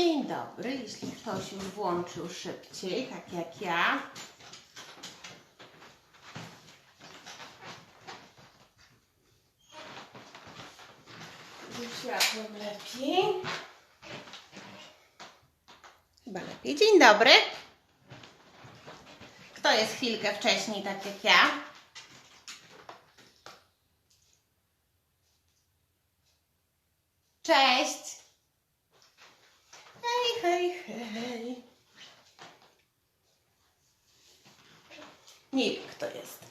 Dzień dobry, jeśli ktoś już włączył szybciej, tak jak ja. Światłem lepiej. Chyba lepiej. Dzień dobry. Kto jest chwilkę wcześniej, tak jak ja? Cześć. Hej, hej, hej. Nie wiem, kto jest.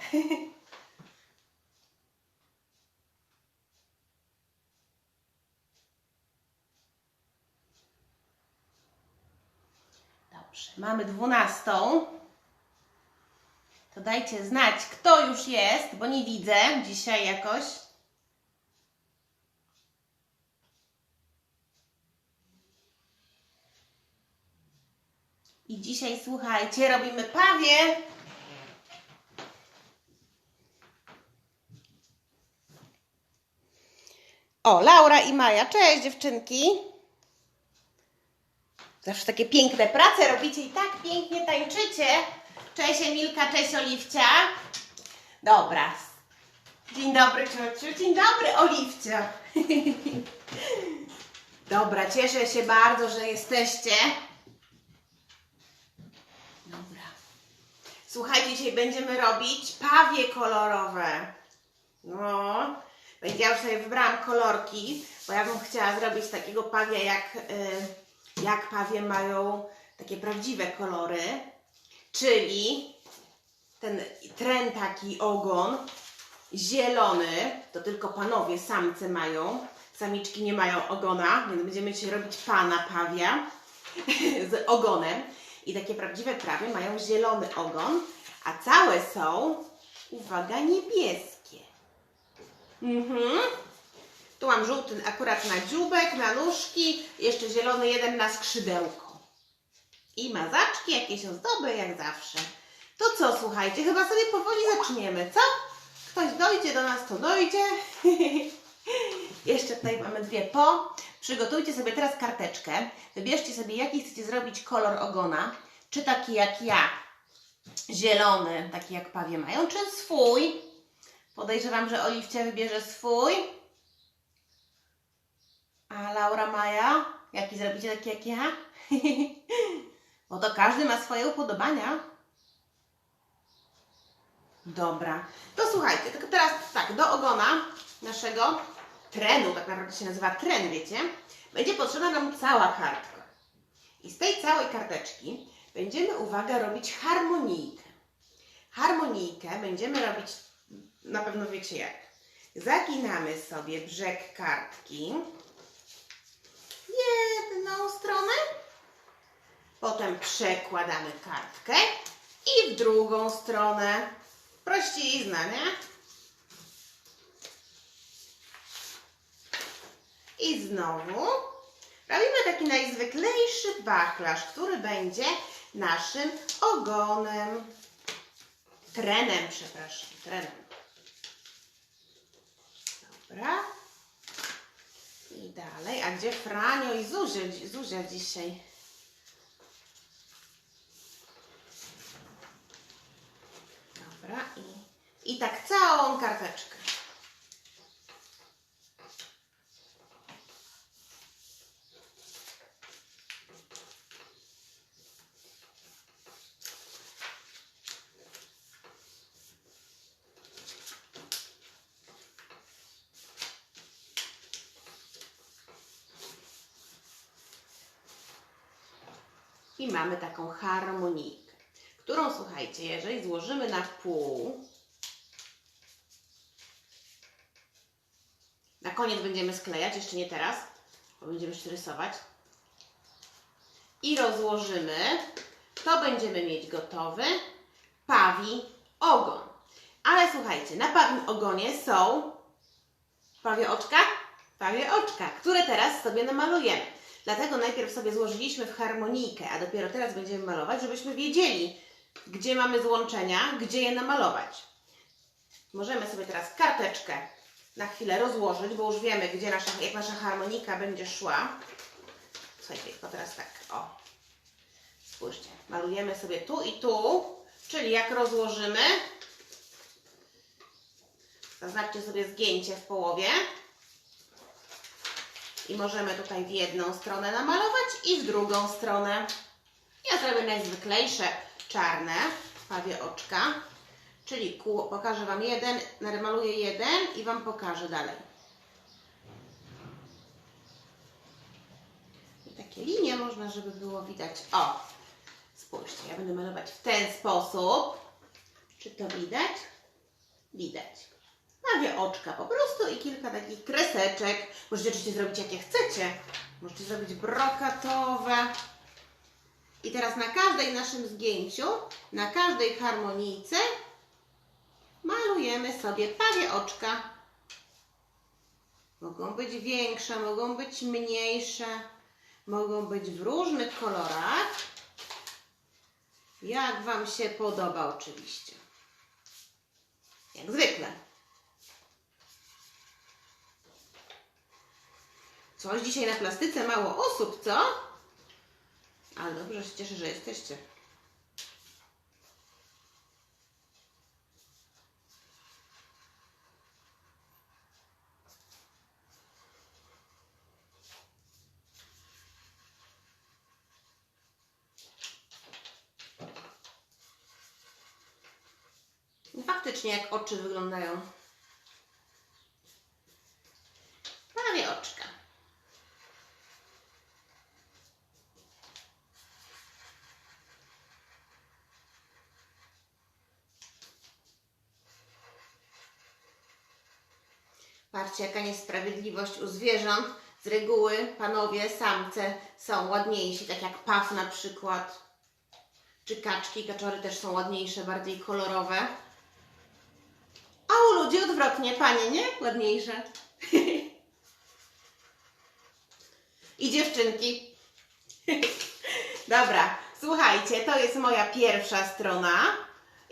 Dobrze, mamy dwunastą. To dajcie znać, kto już jest, bo nie widzę dzisiaj jakoś. I dzisiaj, słuchajcie, robimy pawie. O, Laura i Maja. Cześć, dziewczynki. Zawsze takie piękne prace robicie i tak pięknie tańczycie. Cześć Emilka, cześć Oliwcia. Dobra. Dzień dobry, ciociu. Dzień dobry, Oliwcia. Dobra, cieszę się bardzo, że jesteście. Dobra. Słuchajcie, dzisiaj będziemy robić pawie kolorowe. No, ja już sobie wybrałam kolorki, bo ja bym chciała zrobić takiego pawia, jak, y, jak pawie mają takie prawdziwe kolory, czyli ten tren taki ogon zielony, to tylko panowie, samce mają, samiczki nie mają ogona, więc będziemy dzisiaj robić pana pawia z ogonem. I takie prawdziwe prawie mają zielony ogon, a całe są, uwaga, niebieskie. Mhm. Tu mam żółty akurat na dzióbek, na nóżki, jeszcze zielony jeden na skrzydełko. I mazaczki, jakieś ozdoby, jak zawsze. To co, słuchajcie, chyba sobie powoli zaczniemy, co? Ktoś dojdzie do nas, to dojdzie. Jeszcze tutaj mamy dwie po. Przygotujcie sobie teraz karteczkę. Wybierzcie sobie, jaki chcecie zrobić kolor ogona. Czy taki jak ja, zielony, taki jak pawie mają, czy swój. Podejrzewam, że Oliwcia wybierze swój. A Laura Maja, jaki zrobicie taki jak ja? Bo to każdy ma swoje upodobania. Dobra, to słuchajcie, tylko teraz tak, do ogona naszego trenu, tak naprawdę się nazywa tren, wiecie, będzie potrzebna nam cała kartka. I z tej całej karteczki będziemy, uwaga, robić harmonijkę. Harmonijkę będziemy robić, na pewno wiecie jak. Zaginamy sobie brzeg kartki jedną stronę, potem przekładamy kartkę i w drugą stronę. Prościzna, nie? I znowu robimy taki najzwyklejszy wachlarz, który będzie naszym ogonem. Trenem, przepraszam, trenem. Dobra. I dalej. A gdzie Franio i Zuzia, Zuzia dzisiaj? Dobra. I, I tak całą karteczkę. I mamy taką harmonijkę, którą słuchajcie, jeżeli złożymy na pół, na koniec będziemy sklejać, jeszcze nie teraz, bo będziemy jeszcze rysować, i rozłożymy, to będziemy mieć gotowy pawi ogon. Ale słuchajcie, na pawim ogonie są pawie oczka, pawie oczka, które teraz sobie namalujemy. Dlatego najpierw sobie złożyliśmy w harmonijkę, a dopiero teraz będziemy malować, żebyśmy wiedzieli, gdzie mamy złączenia, gdzie je namalować. Możemy sobie teraz karteczkę na chwilę rozłożyć, bo już wiemy, gdzie nasza, jak nasza harmonika będzie szła. Słuchajcie, tylko teraz tak, o. Spójrzcie, malujemy sobie tu i tu, czyli jak rozłożymy, zaznaczcie sobie zgięcie w połowie i możemy tutaj w jedną stronę namalować i w drugą stronę. Ja zrobię najzwyklejsze czarne, pawie oczka, czyli kół, pokażę Wam jeden, namaluję jeden i Wam pokażę dalej. I takie linie można, żeby było widać. O, spójrzcie, ja będę malować w ten sposób. Czy to widać? Widać. Pawie oczka po prostu i kilka takich kreseczek. Możecie oczywiście zrobić jakie chcecie. Możecie zrobić brokatowe. I teraz na każdej naszym zgięciu, na każdej harmonijce malujemy sobie pawie oczka. Mogą być większe, mogą być mniejsze, mogą być w różnych kolorach. Jak Wam się podoba oczywiście. Jak zwykle. Coś dzisiaj na plastyce mało osób, co? Ale dobrze się cieszę, że jesteście. Faktycznie jak oczy wyglądają. Prawie oczka. Patrzcie, jaka niesprawiedliwość u zwierząt. Z reguły panowie, samce są ładniejsi, tak jak paw na przykład. Czy kaczki, kaczory też są ładniejsze, bardziej kolorowe. A u ludzi odwrotnie, panie, nie? Ładniejsze. I dziewczynki. Dobra, słuchajcie, to jest moja pierwsza strona.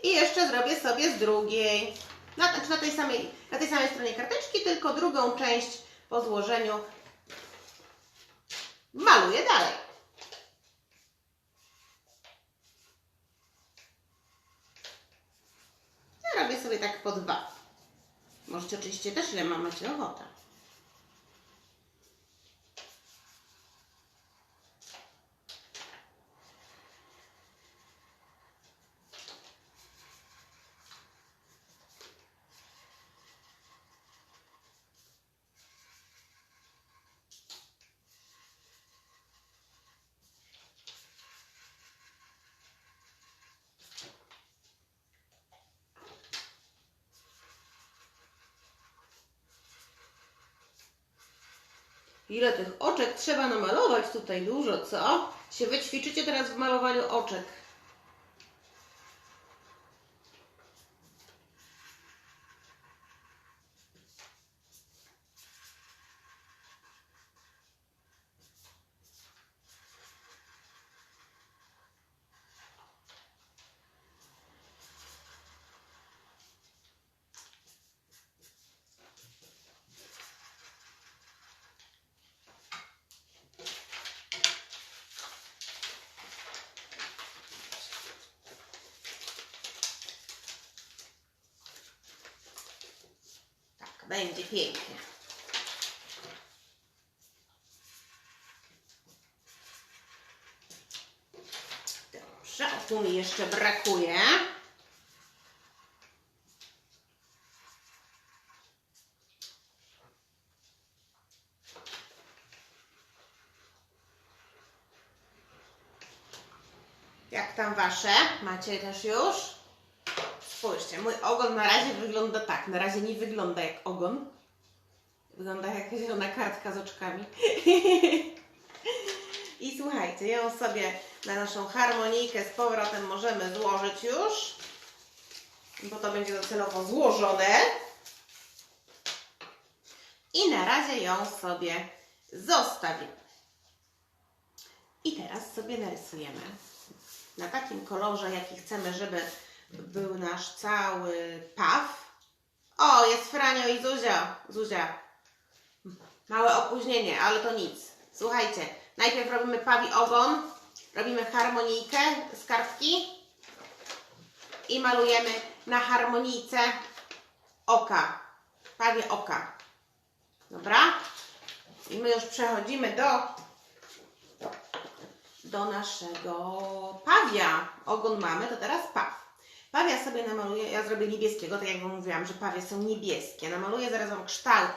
I jeszcze zrobię sobie z drugiej. Na, znaczy na, tej samej, na tej samej stronie karteczki, tylko drugą część po złożeniu maluję dalej. Ja robię sobie tak po dwa. Możecie oczywiście też ile ma macie ochotę. Ile tych oczek trzeba namalować tutaj dużo, co? Się wyćwiczycie teraz w malowaniu oczek. Będzie pięknie. Dobrze, o tu mi jeszcze brakuje. Jak tam wasze? Macie też już? Spójrzcie, mój ogon na razie wygląda tak. Na razie nie wygląda jak ogon. Wygląda jak zielona kartka z oczkami. I słuchajcie, ją sobie na naszą harmonijkę z powrotem możemy złożyć już. Bo to będzie docelowo złożone. I na razie ją sobie zostawimy. I teraz sobie narysujemy na takim kolorze, jaki chcemy, żeby był nasz cały paw. O, jest Franio i Zuzia. Zuzia. Małe opóźnienie, ale to nic. Słuchajcie, Najpierw robimy pawi ogon, robimy harmonijkę z kartki i malujemy na harmonijce oka, pawie oka. Dobra? I my już przechodzimy do, do naszego pawia. Ogon mamy, to teraz paw. Pawia sobie namaluję, ja zrobię niebieskiego, tak jak Wam mówiłam, że pawie są niebieskie. Namaluję zaraz Wam kształt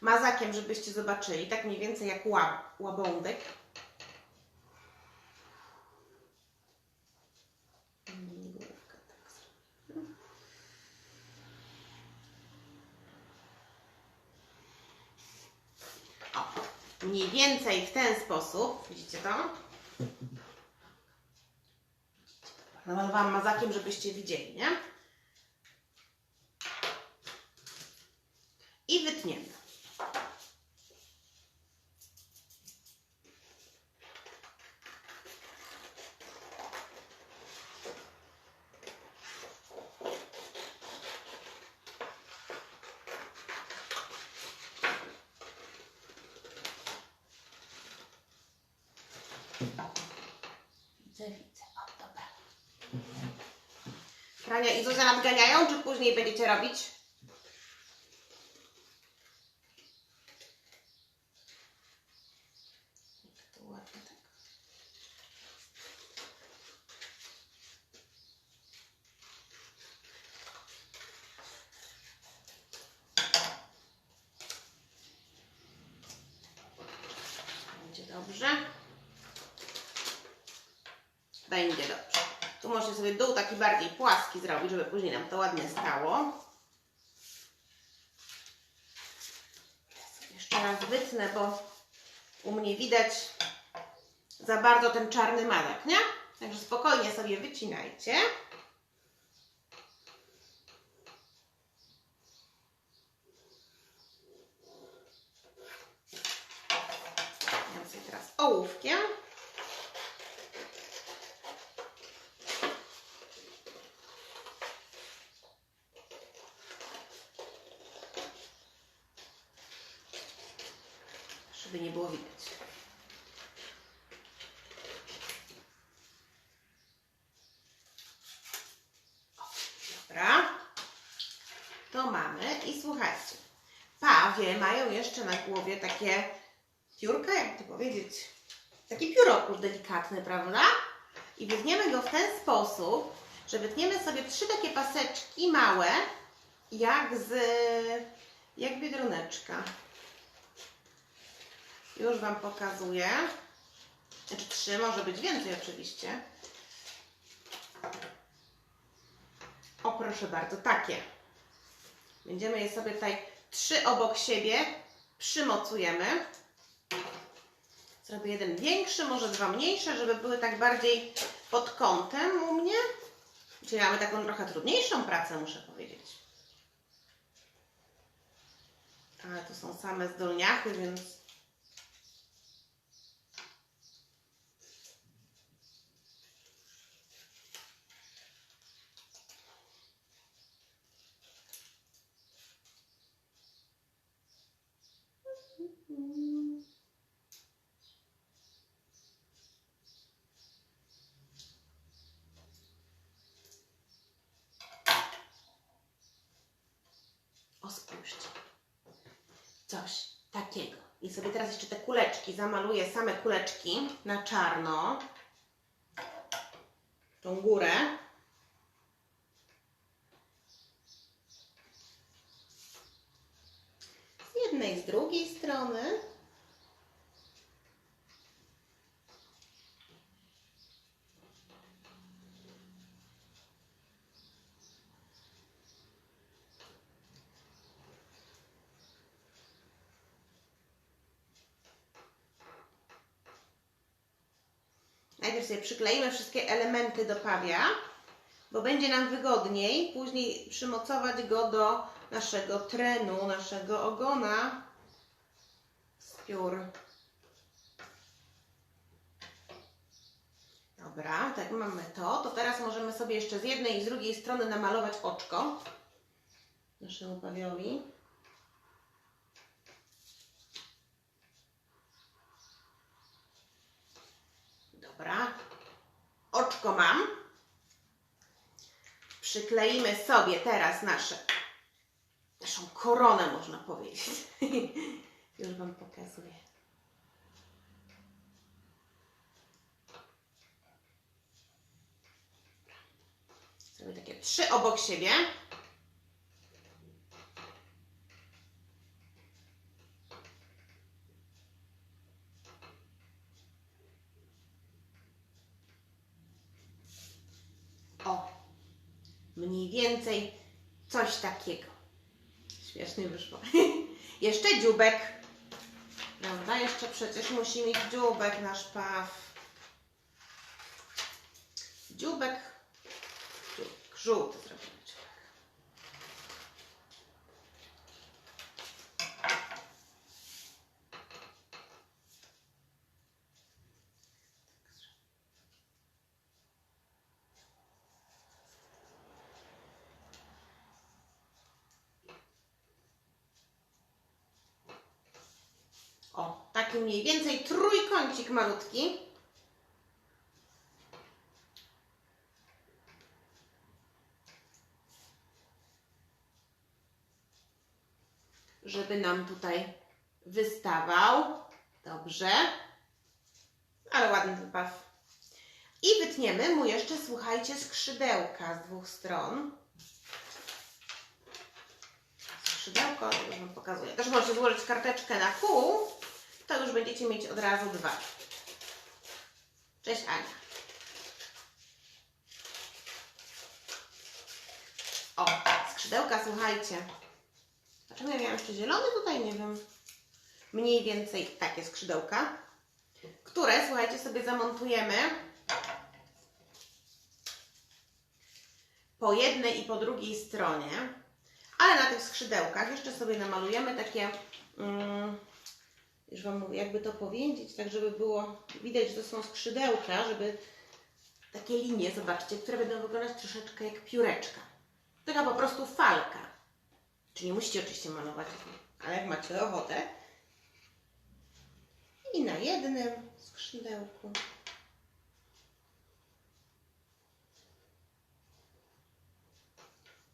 mazakiem, żebyście zobaczyli, tak mniej więcej jak łab, łabądek. Mniej więcej w ten sposób, widzicie to? Namalowałam mazakiem, żebyście widzieli, nie? I wytniemy. Frania i Zuzia nadganiają, czy później będziecie robić? Będzie dobrze. Będzie dobrze. Możecie sobie dół taki bardziej płaski zrobić, żeby później nam to ładnie stało. Jeszcze raz wytnę, bo u mnie widać za bardzo ten czarny mazak, nie? Także spokojnie sobie wycinajcie. Ja sobie teraz ołówkiem. żeby nie było widać. O, Dobra. To mamy i słuchajcie. Pawie mają jeszcze na głowie takie piórka, jak to powiedzieć, taki piórokur delikatny, prawda? I wytniemy go w ten sposób, że wytniemy sobie trzy takie paseczki małe, jak z, jak biedroneczka. Już Wam pokazuję. Znaczy trzy, może być więcej oczywiście. O, proszę bardzo, takie. Będziemy je sobie tutaj trzy obok siebie przymocujemy. Zrobię jeden większy, może dwa mniejsze, żeby były tak bardziej pod kątem u mnie. Czyli mamy taką trochę trudniejszą pracę, muszę powiedzieć. Ale to są same zdolniachy, więc O, spójrzcie. Coś takiego. I sobie teraz jeszcze te kuleczki zamaluję, same kuleczki na czarno. Tą górę. Z jednej, z drugiej strony. Najpierw sobie przykleimy wszystkie elementy do pawia, bo będzie nam wygodniej później przymocować go do naszego trenu, naszego ogona z piór. Dobra, tak mamy to. To teraz możemy sobie jeszcze z jednej i z drugiej strony namalować oczko naszemu pawiowi. Dobra. Oczko mam. Przykleimy sobie teraz nasze, naszą koronę, można powiedzieć. Już Wam pokazuję. Sobie takie trzy obok siebie. O, mniej więcej coś takiego. Śmiesznie wyszło. Jeszcze dziubek. Prawda? Jeszcze przecież musi mieć dziubek nasz paw. Dziubek. Dziubek. Żółty zrobimy dziubek. O, mniej więcej trójkącik malutki. Żeby nam tutaj wystawał. Dobrze. Ale ładny ten. I wytniemy mu jeszcze, słuchajcie, skrzydełka z dwóch stron. Skrzydełko, już Wam pokazuję. Też możecie złożyć karteczkę na pół, to już będziecie mieć od razu dwa. Cześć Ania. O, skrzydełka, słuchajcie. Dlaczego ja miałam jeszcze zielony? Tutaj nie wiem. Mniej więcej takie skrzydełka, które, słuchajcie, sobie zamontujemy po jednej i po drugiej stronie. Ale na tych skrzydełkach jeszcze sobie namalujemy takie, mm, już Wam jakby to powiedzieć, tak żeby było widać, że to są skrzydełka, żeby takie linie, zobaczcie, które będą wyglądać troszeczkę jak pióreczka. Taka po prostu falka. Czy nie musicie oczywiście malować, ale jak macie ochotę. I na jednym skrzydełku.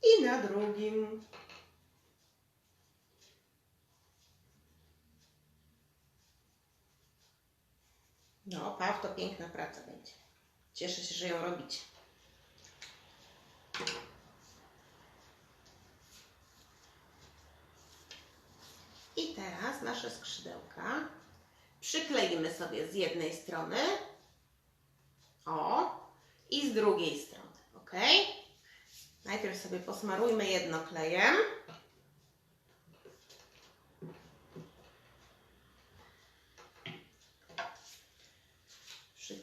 I na drugim. No, Paw, to piękna praca będzie. Cieszę się, że ją robicie. I teraz nasze skrzydełka przykleimy sobie z jednej strony. O, i z drugiej strony. Ok? Najpierw sobie posmarujmy jedno klejem.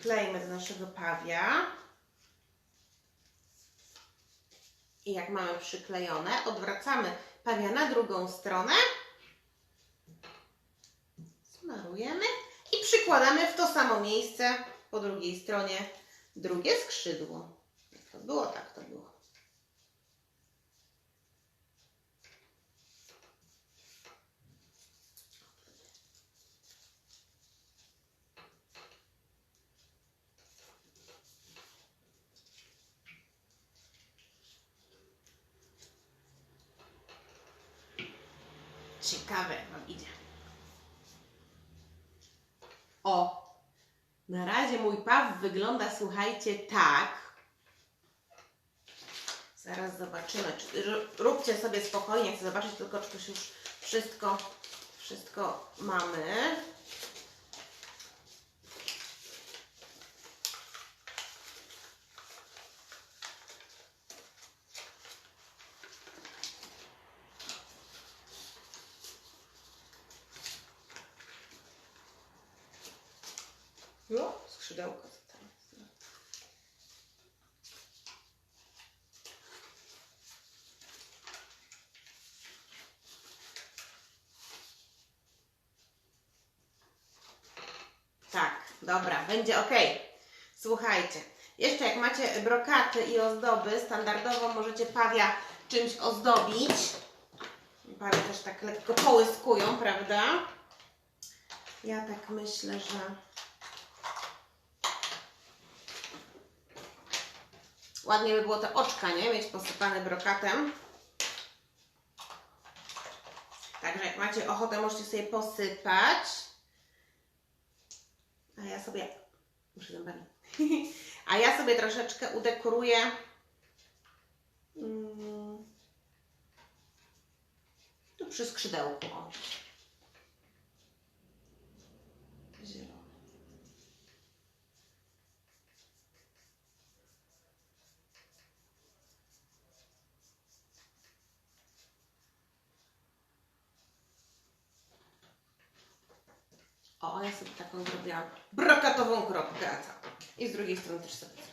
Przyklejmy do naszego pawia. I jak mamy przyklejone, odwracamy pawia na drugą stronę. Smarujemy i przykładamy w to samo miejsce po drugiej stronie drugie skrzydło. Jak to było, tak to było. Ciekawe jak Wam idzie. O! Na razie mój paw wygląda, słuchajcie, tak. Zaraz zobaczymy. Róbcie sobie spokojnie, chcę zobaczyć tylko, czy to już wszystko, wszystko mamy. No, skrzydełko co tam jest. Tak, dobra, będzie ok. Słuchajcie, jeszcze jak macie brokaty i ozdoby, standardowo możecie pawia czymś ozdobić. Pawie też tak lekko połyskują, prawda? Ja tak myślę, że Ładnie by było te oczka, nie? Mieć posypane brokatem. Także jak macie ochotę, możecie sobie posypać. A ja sobie... Muszę zębami. A ja sobie troszeczkę udekoruję mm, tu przy skrzydełku. O. Zielony. O, ja sobie taką zrobiłam brokatową kropkę. a? I z drugiej strony też sobie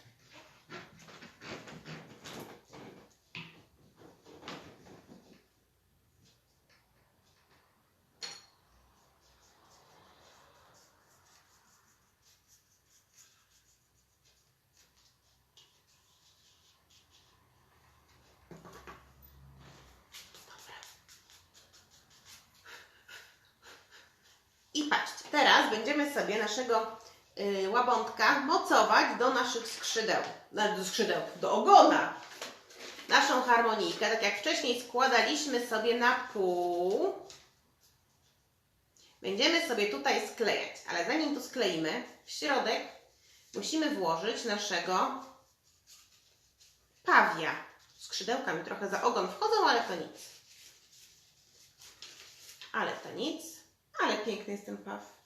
I patrzcie, teraz będziemy sobie naszego y, łabątka mocować do naszych skrzydeł. Do skrzydeł, do ogona. Naszą harmonijkę, tak jak wcześniej składaliśmy sobie na pół. Będziemy sobie tutaj sklejać, ale zanim to skleimy, w środek musimy włożyć naszego pawia. Skrzydełka mi trochę za ogon wchodzą, ale to nic. Ale to nic. Ale piękny jest ten paw.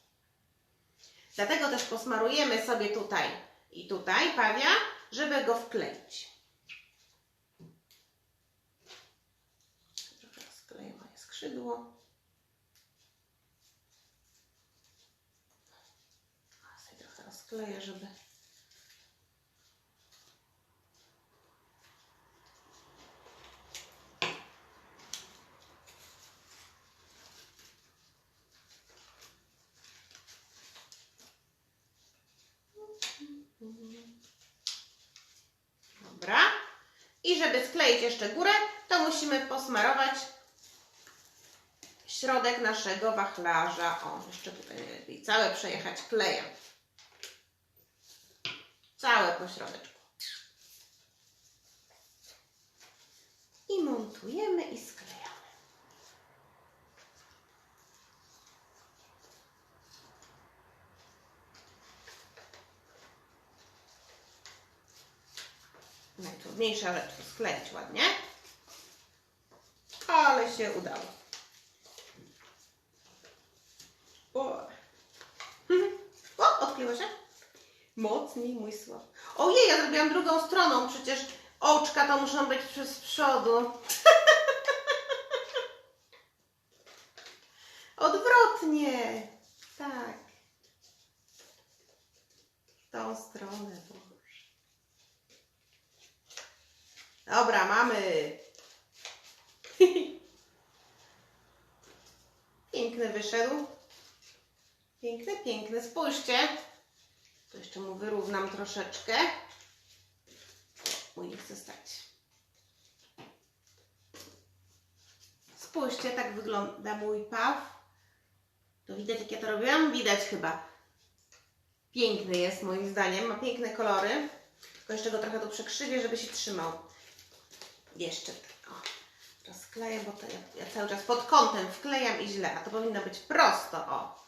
Dlatego też posmarujemy sobie tutaj i tutaj pawia, żeby go wkleić. Trochę skleję moje skrzydło. Sobie trochę rozkleję, żeby... Dobra. I żeby skleić jeszcze górę, to musimy posmarować środek naszego wachlarza. O, jeszcze tutaj najlepiej całe przejechać klejem. Całe po środeczku. I montujemy i sklejamy. Najtrudniejsza rzecz skleić ładnie. Ale się udało. O, o odkleiło się? Mocniej mój słab. Ojej, ja zrobiłam drugą stroną. Przecież oczka to muszą być przez przodu. Odwrotnie. Tak. W tą stronę. Boże. Dobra, mamy. Piękny wyszedł. Piękny, piękny. Spójrzcie. To jeszcze mu wyrównam troszeczkę. Mój nie chce stać. Spójrzcie, tak wygląda mój paw. To widać, jak ja to robiłam? Widać chyba. Piękny jest moim zdaniem. Ma piękne kolory. Tylko jeszcze go trochę tu przekrzywię, żeby się trzymał. Jeszcze tak. O, rozkleję, bo to ja, ja cały czas pod kątem wklejam i źle, a to powinno być prosto. O.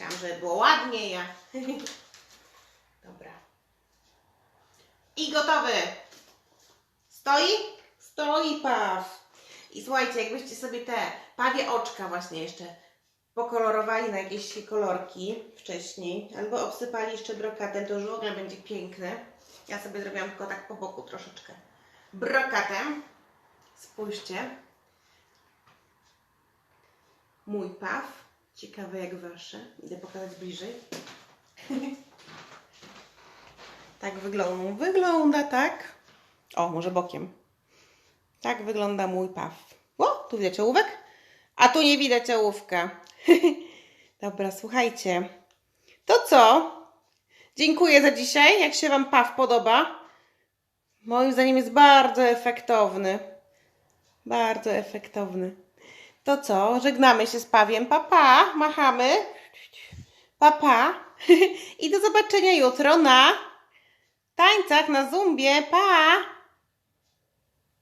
Chciałam, żeby było ładnie, ja. Dobra. I gotowy. Stoi? Stoi paw. I słuchajcie, jakbyście sobie te pawie oczka właśnie jeszcze pokolorowali na jakieś kolorki wcześniej, albo obsypali jeszcze brokatem, to już w ogóle będzie piękny. Ja sobie zrobiłam tylko tak po boku troszeczkę brokatem. Spójrzcie. Mój paw. Ciekawe jak wasze. Idę pokazać bliżej. tak wygląda. Wygląda tak. O, może bokiem. Tak wygląda mój paw. O, tu widać ołówek, a tu nie widać ołówka. Dobra, słuchajcie. To co? Dziękuję za dzisiaj. Jak się Wam paw podoba? Moim zdaniem jest bardzo efektowny. Bardzo efektowny. To co? Żegnamy się z pawiem. Papa, machamy. Papa. I do zobaczenia jutro na tańcach na zumbie. Pa!